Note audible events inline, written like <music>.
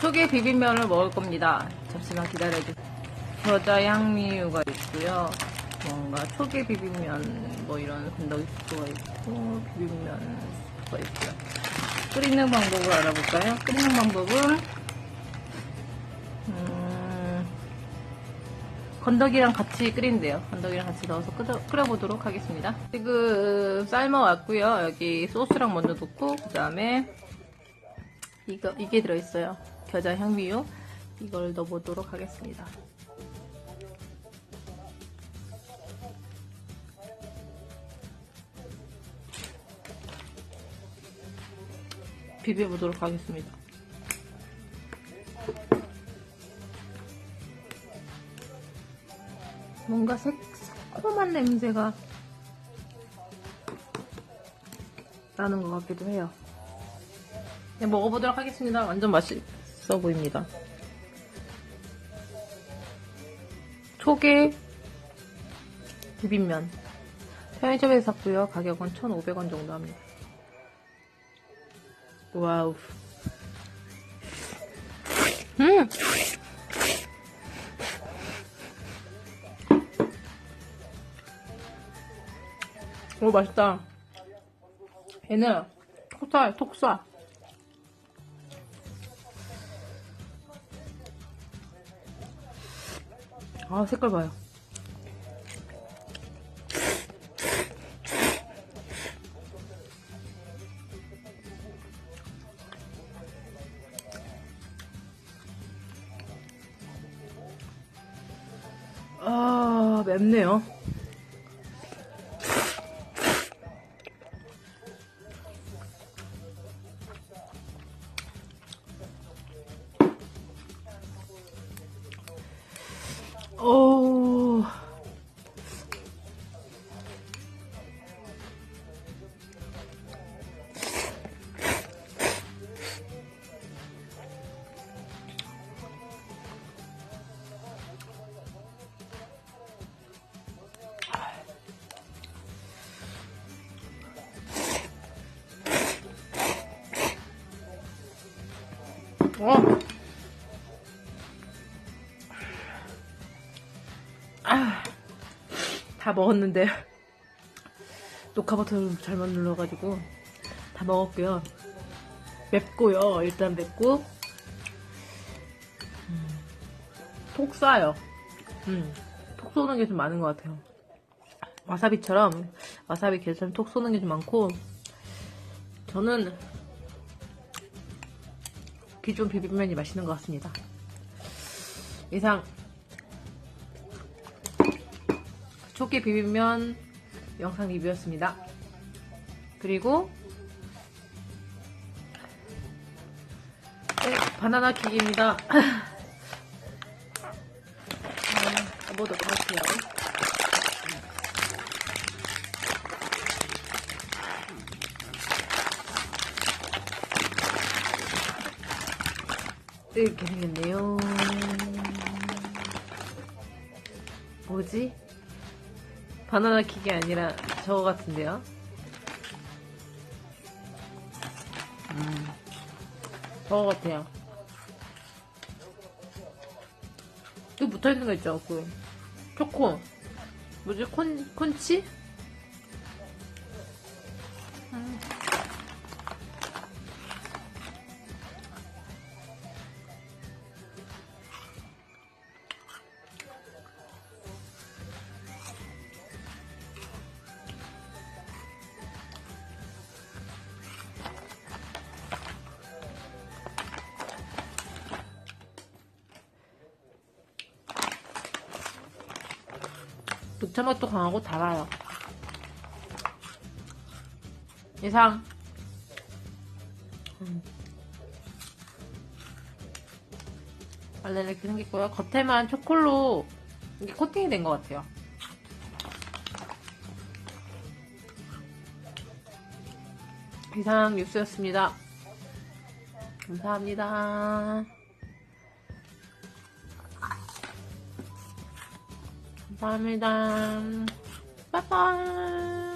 초계 비빔면을 먹을 겁니다. 잠시만 기다려주세요. 겨자 향미유가 있고요. 뭔가 초계 비빔면 뭐 이런 건더기 스프가 있고 비빔면 스프가 있고요. 끓이는 방법을 알아볼까요? 끓이는 방법은 음, 건더기랑 같이 끓인대요. 건더기랑 같이 넣어서 끓여, 끓여보도록 하겠습니다. 지금 삶아왔고요. 여기 소스랑 먼저 넣고 그 다음에 이거 이게 들어있어요. 겨자 향미유 이걸 넣어보도록 하겠습니다. 비벼보도록 하겠습니다. 뭔가 새, 새콤한 냄새가 나는 것 같기도 해요. 네, 먹어보도록 하겠습니다. 완전 맛있 어 보입니다. 초계 비빔면 편의점에서 샀고요. 가격은 1,500원 정도 합니다. 와우. 음! 오, 맛있다. 얘는 톡살, 톡살. 아, 색깔 봐요. 아, 맵네요. 오. 어. 다 먹었는데 <laughs> 녹화 버튼을 잘못 눌러가지고 다 먹었고요. 맵고요. 일단 맵고 음, 톡 쏴요. 음, 톡 쏘는 게 좀 많은 것 같아요. 와사비처럼 와사비 게처럼 톡 쏘는 게 좀 많고 저는 기존 비빔면이 맛있는 것 같습니다. 이상 초계 비빔면 영상 리뷰였습니다. 그리고 네, 바나나 킥입니다. <laughs> 아, 뭐도 그렇게요. 이렇게 생겼네요. 뭐지? 바나나 킥이 아니라 저거 같은데요? 음, 저거 같아요. 이거 붙어있는 거 있죠? 그, 초코. 뭐지? 콘, 콘치? 녹차 맛도 강하고 달아요. 이상. 음. 원래 이렇게 생겼고요. 겉에만 초콜로 이게 코팅이 된 것 같아요. 이상 뉴스였습니다. 감사합니다. 감사합니다. 빠이빠이.